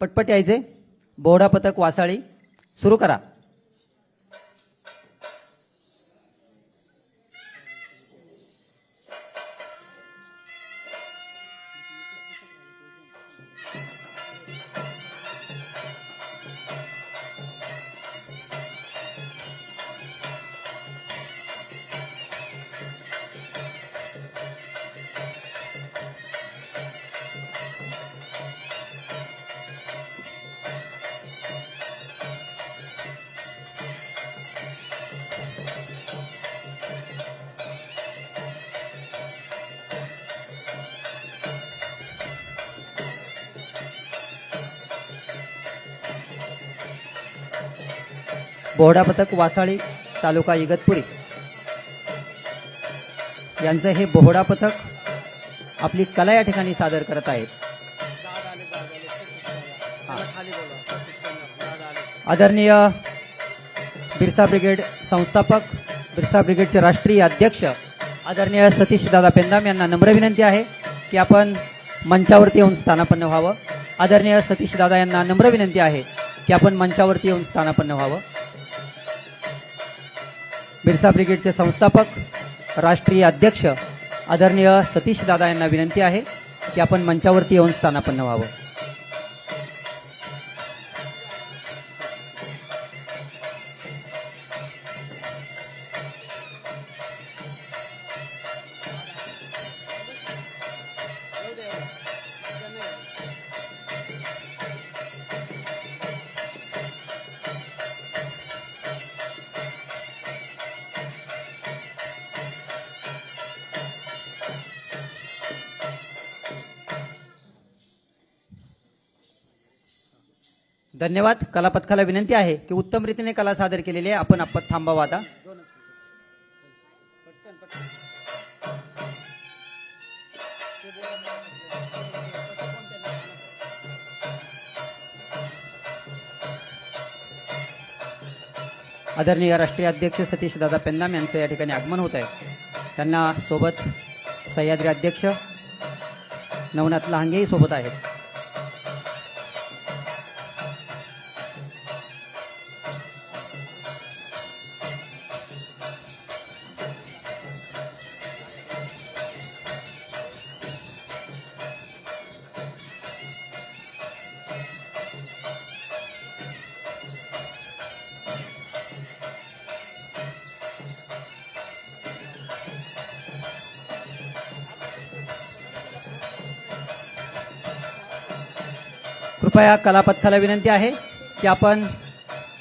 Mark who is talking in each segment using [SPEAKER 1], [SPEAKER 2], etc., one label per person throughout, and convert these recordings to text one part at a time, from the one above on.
[SPEAKER 1] पटपट यायचे. बोहडा पथक वासाळी. सुरू करा. बोहडा पथक वासाळी तालुका इगतपुरी. यांचं हे बोहडा पथक आपली कला या ठिकाणी सादर करत आहेत. आदरणीय बिरसा ब्रिगेड संस्थापक बिरसा ब्रिगेडचे राष्ट्रीय अध्यक्ष आदरणीय सतीश दादा पेंदाम यांना नम्र विनंती आहे की आपण मंचावरती येऊन स्थानापन्न व्हावं. आदरणीय सतीश दादा यांना नम्र विनंती आहे की आपण मंचावरती येऊन स्थानापन्न व्हावं. बिरसा ब्रिगेडचे संस्थापक राष्ट्रीय अध्यक्ष आदरणीय सतीश दादा यांना विनंती आहे की आपण मंचावरती येऊन स्थानापन्न व्हावं. धन्यवाद. कलापथकाला विनंती आहे की उत्तम रीतीने कला सादर केलेली आहे. आपण आपण थांबावा आता. आदरणीय राष्ट्रीय अध्यक्ष सतीश दादा पेंदाम यांचं या ठिकाणी आगमन होत आहे. त्यांना सोबत सह्याद्री अध्यक्ष नवनाथ लहांगेही सोबत आहेत. कृपया कलापथकाला विनंती आहे की आपण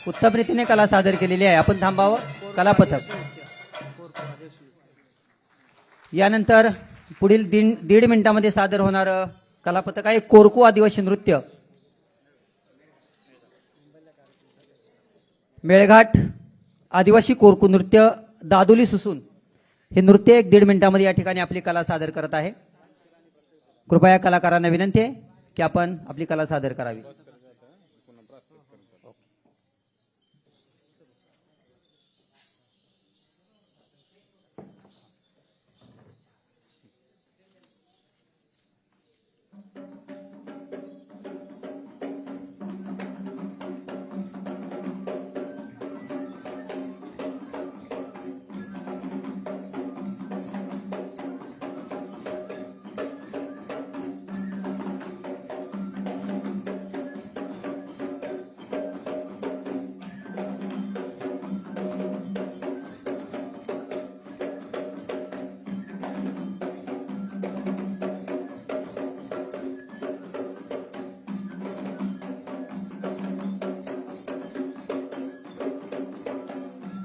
[SPEAKER 1] उत्तम रीतीने कला सादर केलेली आहे. आपण थांबावं. कलापथक. यानंतर पुढील दीड दीड मिनिटामध्ये सादर होणार कलापथक आहे कोरकू आदिवासी नृत्य. मेळघाट आदिवासी कोरकू नृत्य दादोली सुसून. हे नृत्य एक दीड मिनिटामध्ये या ठिकाणी आपली कला सादर करत आहे. कृपया कलाकारांना विनंती आहे. की आपण आपली कला सादर करावी.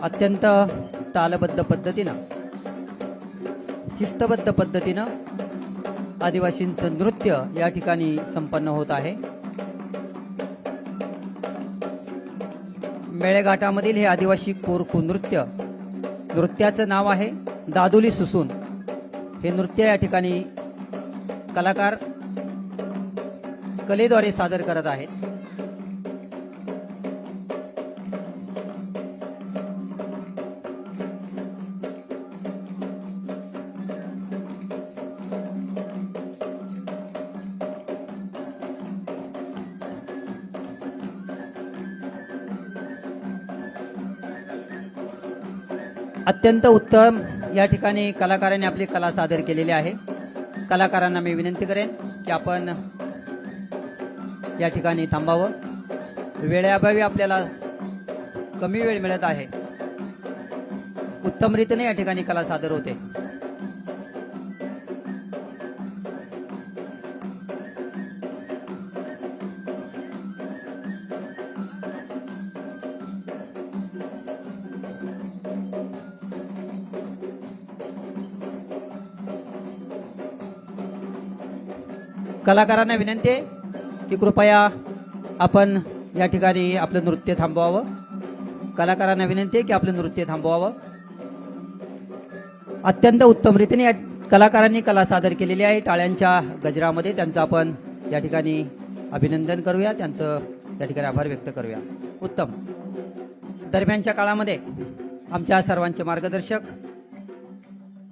[SPEAKER 1] अत्यंत तालबद्ध पद्धतीनं शिस्तबद्ध पद्धतीनं आदिवासींचं नृत्य या ठिकाणी संपन्न होत आहे. मेळेघाटामधील हे आदिवासी कोरकू नृत्य नृत्याचं नाव आहे दादोली सुसून. हे नृत्य या ठिकाणी कलाकार कलेद्वारे सादर करत आहेत. अत्यंत उत्तम या ठिकाणी कलाकारांनी आपली कला सादर केलेली आहे. कलाकारांना मी विनंती करेन की आपण या ठिकाणी थांबावं. वेळेअभावी आपल्याला कमी वेळ मिळत आहे. उत्तम रीतीने या ठिकाणी कला सादर होते. कलाकारांना विनंती आहे की कृपया आपण या ठिकाणी आपलं नृत्य थांबवावं. कलाकारांना विनंती आहे की आपलं नृत्य थांबवावं. अत्यंत उत्तम रीतीने या कलाकारांनी कला सादर केलेली आहे. टाळ्यांच्या गजरामध्ये त्यांचं आपण या ठिकाणी अभिनंदन करूया. त्यांचं त्या ठिकाणी आभार व्यक्त करूया. उत्तम. दरम्यानच्या काळामध्ये आमच्या सर्वांचे मार्गदर्शक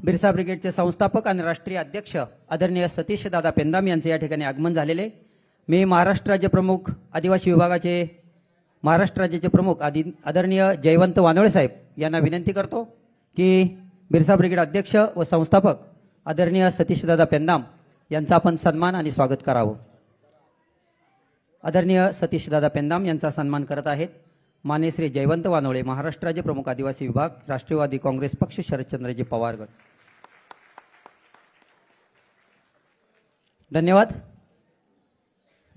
[SPEAKER 1] बिरसा ब्रिगेडचे संस्थापक आणि राष्ट्रीय अध्यक्ष आदरणीय सतीश दादा पेंदाम यांचे या ठिकाणी आगमन झालेले. मी महाराष्ट्र राज्य प्रमुख आदिवासी विभागाचे महाराष्ट्र राज्याचे प्रमुख आदि आदरणीय जयवंत वानवळे साहेब यांना विनंती करतो की बिरसा ब्रिगेड अध्यक्ष व संस्थापक आदरणीय सतीश दादा पेंदाम यांचा आपण सन्मान आणि स्वागत करावं. आदरणीय सतीश दादा पेंदाम यांचा सन्मान करत आहेत. माने श्री जयवंत वानोळे महाराष्ट्र राज्य प्रमुख आदिवासी विभाग राष्ट्रवादी काँग्रेस पक्ष शरदचंद्रजी पवार गट धन्यवाद.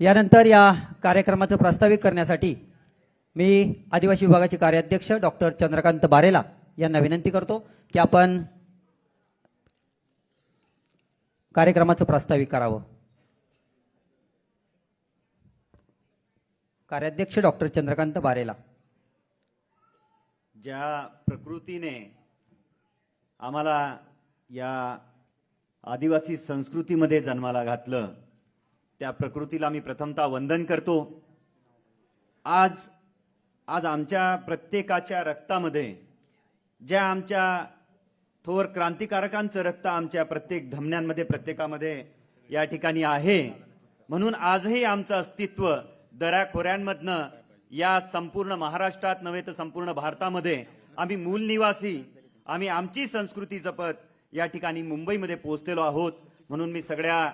[SPEAKER 1] यानंतर या कार्यक्रमाचं प्रास्ताविक करण्यासाठी मी आदिवासी विभागाचे कार्याध्यक्ष डॉक्टर चंद्रकांत बारेला यांना विनंती करतो की आपण कार्यक्रमाचं प्रास्ताविक करावं. कार्याध्यक्ष डॉक्टर चंद्रकांत बारेला.
[SPEAKER 2] ज्या प्रकृतीने आम्हाला या आदिवासी संस्कृतीमध्ये जन्माला घातलं त्या प्रकृतीला मी प्रथमतः वंदन करतो. आज आज आमच्या प्रत्येकाच्या रक्तामध्ये ज्या आमच्या थोर क्रांतिकारकांचं रक्त आमच्या प्रत्येक धमन्यांमध्ये प्रत्येकामध्ये या ठिकाणी आहे म्हणून आजही आमचं अस्तित्व दऱ्याखोऱ्यांमधनं या संपूर्ण महाराष्ट्रात नव्हे तर संपूर्ण भारतामध्ये आम्ही मूल निवासी आम्ही आमची संस्कृती जपत या ठिकाणी मुंबईमध्ये पोहोचलेलो आहोत. म्हणून मी सगळ्या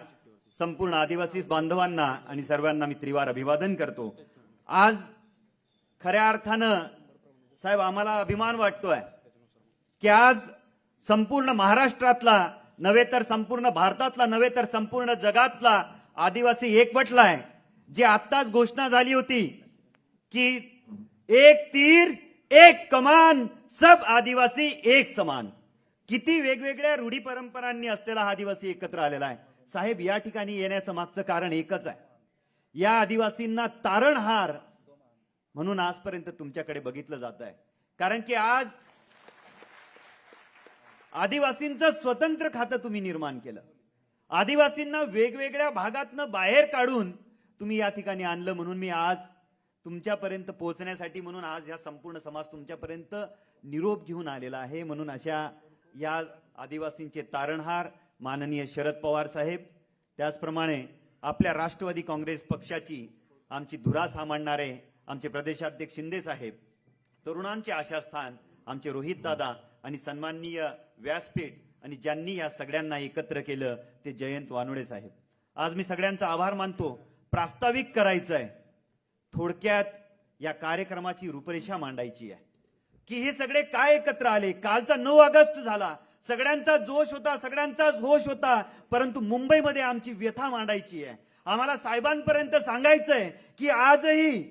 [SPEAKER 2] संपूर्ण आदिवासी बांधवांना आणि सर्वांना मी त्रिवार अभिवादन करतो. आज खऱ्या अर्थानं साहेब आम्हाला अभिमान वाटतोय की आज संपूर्ण महाराष्ट्रातला नव्हे तर संपूर्ण भारतातला नव्हे तर संपूर्ण जगातला आदिवासी एकवटलाय जी आत्ताच घोषणा झाली होती. की एक तीर एक कमान सब आदिवासी एक समान. किती वेगवेगळ्या रूढी परंपरांनी असलेला हा आदिवासी एकत्र आलेला आहे. साहेब या ठिकाणी येण्याचं मागचं कारण एकच आहे. या आदिवासींना तारणहार म्हणून आजपर्यंत तुमच्याकडे बघितलं जात आहे. कारण की आज आदिवासींचं स्वतंत्र खातं तुम्ही निर्माण केलं. आदिवासींना वेगवेगळ्या भागातनं बाहेर काढून तुम्ही या ठिकाणी आणलं म्हणून मी आज तुमच्यापर्यंत पोहोचण्यासाठी म्हणून आज या संपूर्ण समाज तुमच्यापर्यंत निरोप घेऊन आलेला आहे. म्हणून अशा या आदिवासींचे तारणहार माननीय शरद पवार साहेब त्याचप्रमाणे आपल्या राष्ट्रवादी काँग्रेस पक्षाची आमची धुरा सांभाळणारे आमचे प्रदेशाध्यक्ष शिंदे साहेब तरुणांचे आशास्थान आमचे रोहित दादा आणि सन्माननीय व्यासपीठ आणि ज्यांनी या सगळ्यांना एकत्र केलं ते जयंत वानोडे साहेब. आज मी सगळ्यांचा आभार मानतो. प्रास्ताविक करायचं आहे थोडक्यात या कार्यक्रमाची रूपरेषा मांडायची आहे. की हे सगळे काय एकत्र आले? कालचा नऊ ऑगस्ट झाला. सगळ्यांचा जोश होता सगळ्यांचाच होश होता. परंतु मुंबईमध्ये आमची व्यथा मांडायची आहे. आम्हाला साहेबांपर्यंत सांगायचंय की आजही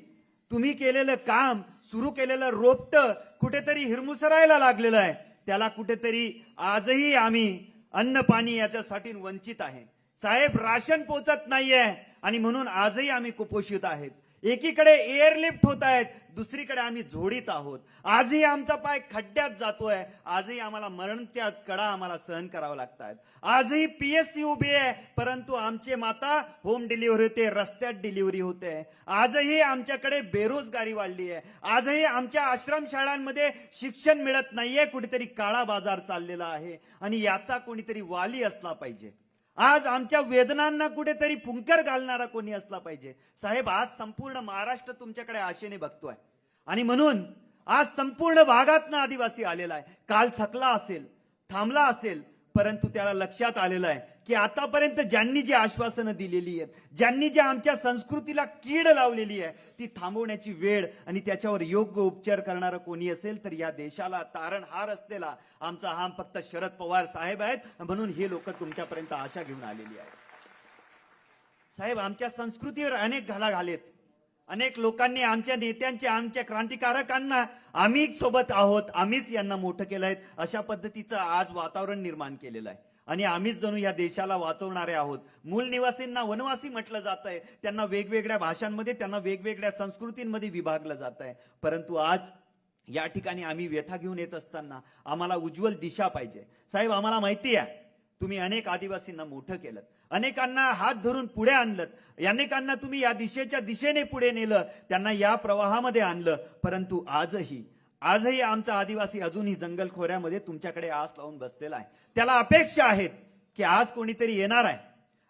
[SPEAKER 2] तुम्ही केलेलं काम सुरू केलेलं रोपट कुठेतरी हिरमुसरायला लागलेलं आहे. त्याला कुठेतरी आजही आम्ही अन्न पाणी याच्यासाठी वंचित आहे. साहेब राशन पोचत नाहीये आणि म्हणून आजही आम्ही कुपोषित आहेत. एकीकडे एअरलिफ्ट होत आहेत दुसरीकडे आम्ही झोडीत आहोत. आजही आमचा पाय खड्ड्यात जातोय. आजही आम्हाला मरणच्या कडा आम्हाला सहन करावं लागतात आजही पीएससी उभी आहे परंतु आमचे माता होम डिलिव्हरी होते रस्त्यात डिलिव्हरी होते. आजही आमच्याकडे बेरोजगारी वाढली आहे. आजही आमच्या आश्रमशाळांमध्ये शिक्षण मिळत नाहीये कुठेतरी काळा बाजार चाललेला आहे. आणि याचा कोणीतरी वाली असला पाहिजे. आज आमच्या वेदनांना कुठेतरी फुंकर घालणारा कोणी असला पाहिजे. साहेब आज संपूर्ण महाराष्ट्र तुमच्याकडे आशेने बघतोय. आणि म्हणून आज संपूर्ण भागातनं आदिवासी आलेला आहे. काल थकला असेल थांबला असेल परंतु त्याला लक्षात आलेलं आहे. की आतापर्यंत ज्यांनी जी आश्वासनं दिलेली आहेत ज्यांनी जी आमच्या संस्कृतीला कीड लावलेली आहे ती थांबवण्याची वेळ आणि त्याच्यावर योग्य उपचार करणारा कोणी असेल तर या देशाला तारणहार असलेला आमचा हा फक्त शरद पवार साहेब आहेत म्हणून हे लोक तुमच्यापर्यंत आशा घेऊन आलेली आहेत. साहेब आमच्या संस्कृतीवर अनेक घाला घालेत. अनेक लोकांनी आमच्या नेत्यांचे आमच्या क्रांतिकारकांना आम्ही सोबत आहोत आम्हीच यांना मोठं केलंय. अशा पद्धतीचं आज वातावरण निर्माण केलेलं आहे. आणि आम्हीच जणू या देशाला वाचवणारे आहोत. मूल निवासींना वनवासी म्हटलं जात आहे त्यांना वेगवेगळ्या भाषांमध्ये त्यांना वेगवेगळ्या संस्कृतींमध्ये विभागलं जात आहे परंतु आज या ठिकाणी आम्ही व्यथा घेऊन येत असताना आम्हाला उज्ज्वल दिशा पाहिजे. साहेब आम्हाला माहिती आहे तुम्ही अनेक आदिवासींना मोठं केलं अनेकांना हात धरून पुढे आणलं अनेकांना तुम्ही या दिशेच्या दिशेने पुढे नेलं. त्यांना या प्रवाहामध्ये आणलं. परंतु आजही आजही आमचा आदिवासी अजूनही जंगल खोऱ्यामध्ये तुमच्याकडे आस लावून बसलेला आहे. त्याला अपेक्षा आहेत की आज कोणीतरी येणार आहे.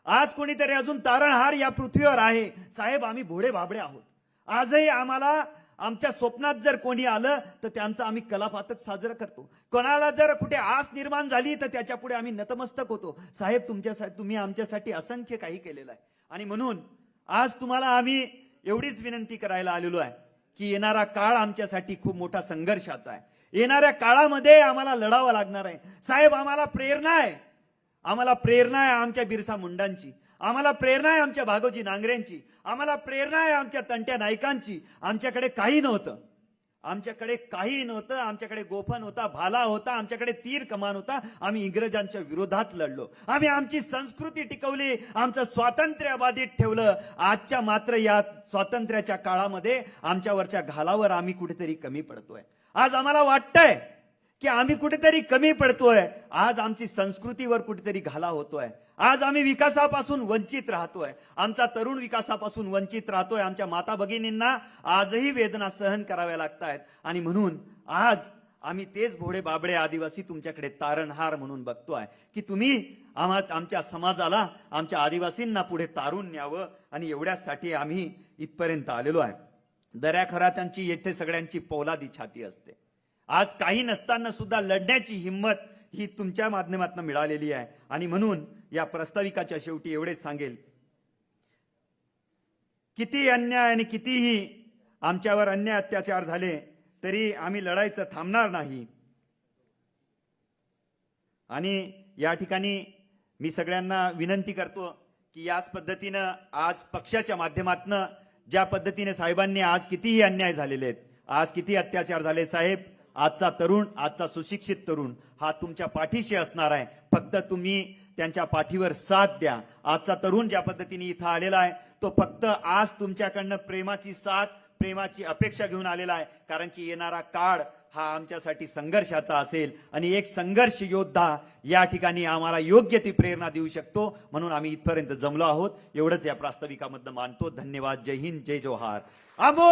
[SPEAKER 2] आज कोणीतरी अजून तारणहार या पृथ्वीवर आहे. साहेब आम्ही भोडे भाबडे आहोत. आजही आम्हाला आमच्या स्वप्नात जर कोणी आलं तर त्यांचं आम्ही कलापातक साजरं करतो. कोणाला जर कुठे आस निर्माण झाली तर त्याच्या पुढे आम्ही नतमस्तक होतो. साहेब तुमच्यासाठी तुम्ही आमच्यासाठी असंख्य काही केलेलं आहे. आणि म्हणून आज तुम्हाला आम्ही एवढीच विनंती करायला आलेलो आहे. की येणारा काळ आमच्यासाठी खूप मोठा संघर्षाचा आहे. येणाऱ्या काळामध्ये आम्हाला लढावं लागणार आहे. साहेब आम्हाला प्रेरणा आहे. आम्हाला प्रेरणा आहे आमच्या बिरसा मुंडांची. आम्हाला प्रेरणा आहे आमच्या भागोजी नांगऱ्यांची आम्हाला प्रेरणा आहे आमच्या तंट्या नायकांची आमच्याकडे काही नव्हतं. आमच्याकडे काही नव्हतं आमच्याकडे गोफन होता भाला होता आमच्याकडे तीर कमान होता. आम्ही इंग्रजांच्या विरोधात लढलो. आम्ही आमची संस्कृती टिकवली आमचं स्वातंत्र्य अबाधित ठेवलं. आजच्या मात्र या स्वातंत्र्याच्या काळामध्ये आमच्यावरच्या घालावर आम्ही कुठेतरी कमी पडतोय. आज आम्हाला वाटतंय की आम्ही कुठेतरी कमी पडतोय. आज आमची संस्कृतीवर कुठेतरी घाला होतोय. आज आम्ही विकासापासून वंचित राहतोय. आमचा तरुण विकासापासून वंचित राहतोय. आमच्या माता भगिनींना आजही वेदना सहन कराव्या लागत आहेत आणि म्हणून आज आम्ही तेच भोडे बाबडे आदिवासी तुमच्याकडे तारणहार म्हणून बघतोय. की तुम्ही आम्हा आमच्या समाजाला आमच्या आदिवासींना पुढे तारून न्यावं. आणि एवढ्यासाठी आम्ही इथपर्यंत आलेलो आहे. दऱ्या खरात्यांची येथे सगळ्यांची पौलादी छाती असते. आज काही नसताना सुद्धा लढण्याची हिंमत ही तुमच्या माध्यमातून मिळालेली आहे. आणि म्हणून या प्रस्ताविकाच्या शेवटी एवढेच सांगेल. किती अन्याय आणि कितीही आमच्यावर अन्याय अत्याचार झाले तरी आम्ही लढायचं थांबणार नाही. आणि या ठिकाणी मी सगळ्यांना विनंती करतो की याच पद्धतीनं आज पक्षाच्या माध्यमातनं ज्या पद्धतीने साहेबांनी आज कितीही अन्याय झालेले आहेत आज किती अत्याचार झाले साहेब आजचा तरुण आजचा सुशिक्षित तरुण हा तुमच्या पाठीशी असणार आहे. फक्त तुम्ही त्यांच्या पाठीवर साथ द्या. आजचा तरुण ज्या पद्धतीने इथं आलेला आहे तो फक्त आज तुमच्याकडनं प्रेमाची साथ प्रेमाची अपेक्षा घेऊन आलेला आहे. कारण की येणारा काळ हा आमच्यासाठी संघर्षाचा असेल आणि एक संघर्ष योद्धा या ठिकाणी आम्हाला योग्य ती प्रेरणा देऊ शकतो. म्हणून आम्ही इथपर्यंत जमलो आहोत. एवढंच या प्रास्ताविकामधनं मानतो. धन्यवाद. जय हिंद. जय जोहार. अमो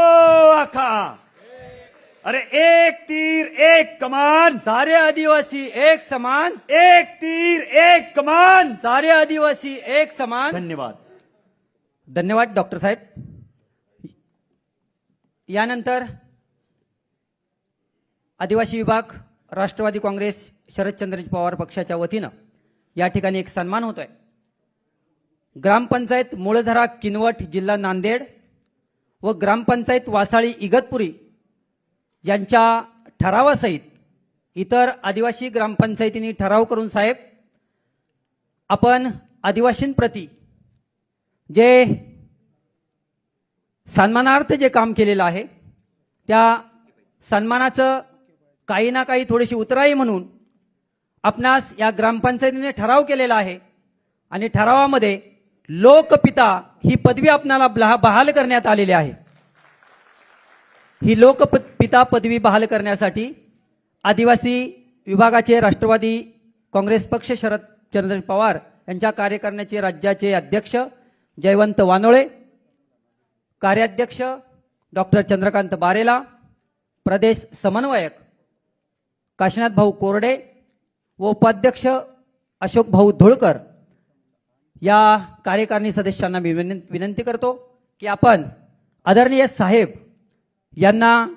[SPEAKER 2] आखा अरे एक तीर एक कमान।
[SPEAKER 1] सारे आदिवासी एक समान।
[SPEAKER 2] एक तीर एक कमान।
[SPEAKER 1] सारे आदिवासी एक समान।
[SPEAKER 2] धन्यवाद।
[SPEAKER 1] धन्यवाद डॉक्टर साहेब। यानंतर आदिवासी विभाग राष्ट्रवादी काँग्रेस शरदचंद्रजी पवार पक्षाच्या वतीनं या ठिकाणी एक सन्मान होत आहे ग्रामपंचायत मूळधरा किनवट जिल्हा नांदेड व ग्रामपंचायत वासाळी इगतपुरी यांच्या ठरावासहित इतर आदिवासी ग्रामपंचायतींनी ठराव करून साहेब आपण आदिवासींप्रती जे सन्मानार्थ जे काम केलेलं आहे त्या सन्मानाचं काही ना काही थोडीशी उतराई म्हणून आपणास या ग्रामपंचायतीने ठराव केलेला आहे आणि ठरावामध्ये लोकपिता ही पदवी आपणाला ब्ला- बहाल करण्यात आलेली आहे. ही लोकपिता पदवी बहाल करण्यासाठी आदिवासी विभागाचे राष्ट्रवादी काँग्रेस पक्ष शरद चंद्र पवार यांच्या कार्यकारिणीचे राज्याचे अध्यक्ष जयवंत वानोळे कार्याध्यक्ष डॉक्टर चंद्रकांत बारेला प्रदेश समन्वयक काशीनाथ भाऊ कोरडे व उपाध्यक्ष अशोक भाऊ धुळकर या कार्यकारिणी सदस्यांना मी विनंती करतो की आपण आदरणीय साहेब यांना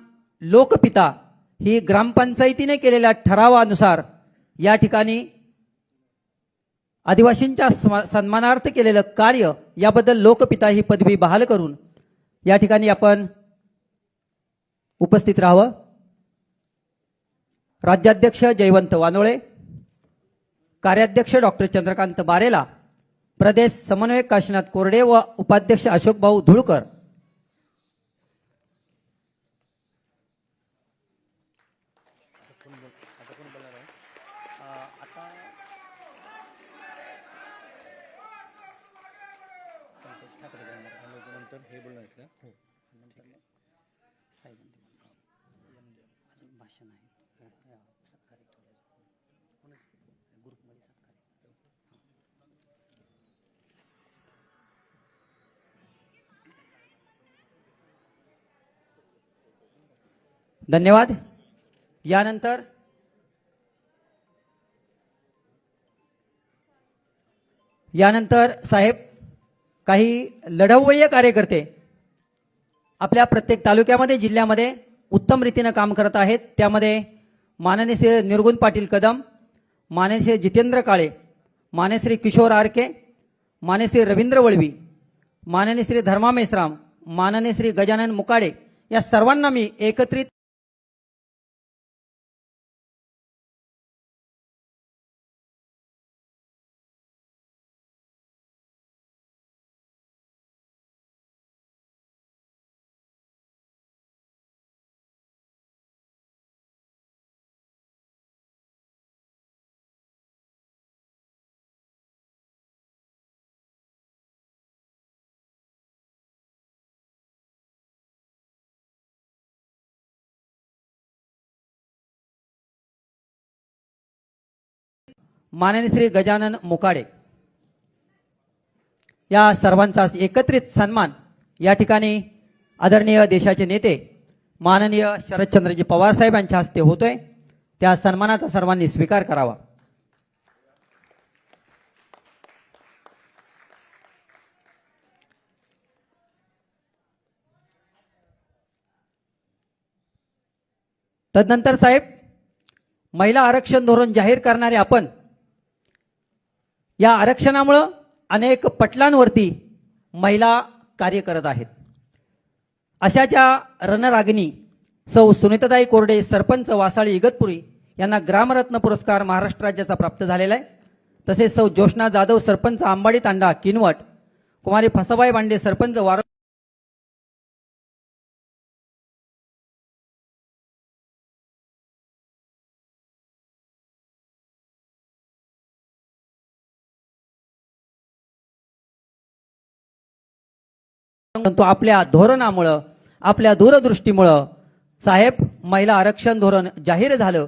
[SPEAKER 1] लोकपिता ही ग्रामपंचायतीने केलेल्या ठरावानुसार या ठिकाणी आदिवासींच्या सन्मानार्थ केलेलं कार्य याबद्दल लोकपिता ही पदवी बहाल करून या ठिकाणी आपण उपस्थित राहावं. राज्याध्यक्ष जयवंत वानोळे कार्याध्यक्ष डॉक्टर चंद्रकांत बारेला प्रदेश समन्वयक काशीनाथ कोरडे व उपाध्यक्ष अशोकभाऊ धुळकर धन्यवाद. यानंतर यानंतर साहेब काही लढवय्य कार्यकर्ते आपल्या प्रत्येक तालुक्यामध्ये जिल्ह्यामध्ये उत्तम रीतीनं काम करत आहेत. त्यामध्ये माननीय श्री निर्गुण पाटील कदम माननीय श्री जितेंद्र काळे माननीय श्री किशोर आरके माननीय श्री रवींद्र वळवी माननीय श्री धर्मा मेश्राम माननीय श्री गजानन मुकाडे या सर्वांना मी एकत्रित माननीय श्री गजानन मुकाडे या सर्वांचा एकत्रित सन्मान या ठिकाणी आदरणीय देशाचे नेते माननीय शरदचंद्रजी पवार साहेब यांच्या हस्ते होतोय. त्या सन्मानाचा सर्वांनी स्वीकार करावा. तदनंतर साहेब महिला आरक्षण धोरण जाहीर करणारे आपण या आरक्षणामुळं अनेक पटलांवरती महिला कार्य करत आहेत. अशाच्या रणरागिनी सौ सुनीताताई कोरडे सरपंच वासाळी इगतपुरी यांना ग्रामरत्न पुरस्कार महाराष्ट्र राज्याचा प्राप्त झालेला आहे. तसेच सौ ज्योष्णा जाधव सरपंच आंबाडी तांडा किनवट कुमारी फसाबाई बांडे सरपंच वार परंतु आपल्या धोरणामुळं आपल्या दूरदृष्टीमुळं साहेब महिला आरक्षण धोरण जाहीर झालं.